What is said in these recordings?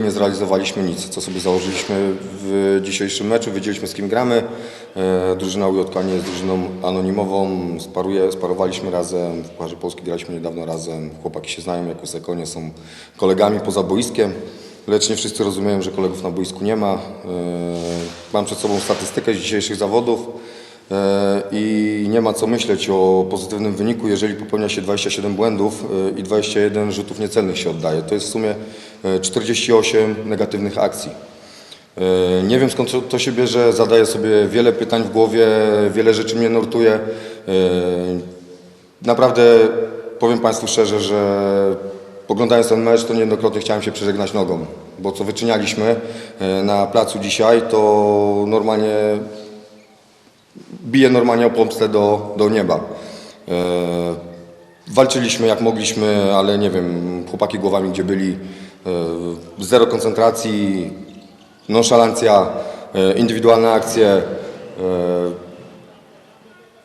Nie zrealizowaliśmy nic, co sobie założyliśmy w dzisiejszym meczu. Wiedzieliśmy z kim gramy. E, Drużyna UJK nie jest drużyną anonimową. Sparuje, sparowaliśmy razem. W Pucharze Polski graliśmy niedawno razem. Chłopaki się znają jako Sekonie, są kolegami poza boiskiem. Lecz nie wszyscy rozumieją, że kolegów na boisku nie ma. E, Mam przed sobą statystykę z dzisiejszych zawodów. E, i nie ma co myśleć o pozytywnym wyniku, jeżeli popełnia się 27 błędów e, i 21 rzutów niecelnych się oddaje. To jest w sumie e, 48 negatywnych akcji. E, Nie wiem skąd to- się bierze, zadaję sobie wiele pytań w głowie, wiele rzeczy mnie nurtuje. E, Naprawdę powiem Państwu szczerze, że oglądając ten mecz, to niejednokrotnie chciałem się przeżegnać nogą, bo co wyczynialiśmy e, na placu dzisiaj, to normalnie bije normalnie o pomstę do, do nieba. E, walczyliśmy jak mogliśmy, ale nie wiem, chłopaki głowami gdzie byli. E, zero koncentracji, nonszalancja, e, indywidualne akcje.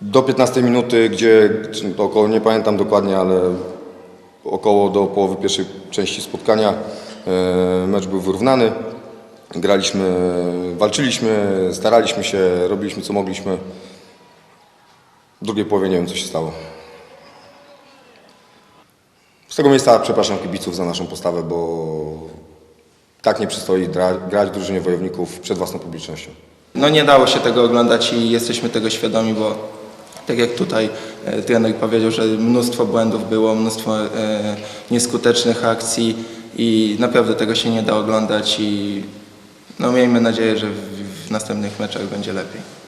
Do 15 minuty, gdzie około, nie pamiętam dokładnie, ale około do połowy pierwszej części spotkania mecz był wyrównany. Graliśmy, walczyliśmy, staraliśmy się, robiliśmy co mogliśmy. W drugiej połowie nie wiem, co się stało. Z tego miejsca przepraszam kibiców za naszą postawę, bo tak nie przystoi grać drużynie wojowników przed własną publicznością. No nie dało się tego oglądać i jesteśmy tego świadomi, bo tak jak tutaj e, trener powiedział, że mnóstwo błędów było, mnóstwo e, nieskutecznych akcji i naprawdę tego się nie da oglądać i no miejmy nadzieję, że w, w następnych meczach będzie lepiej.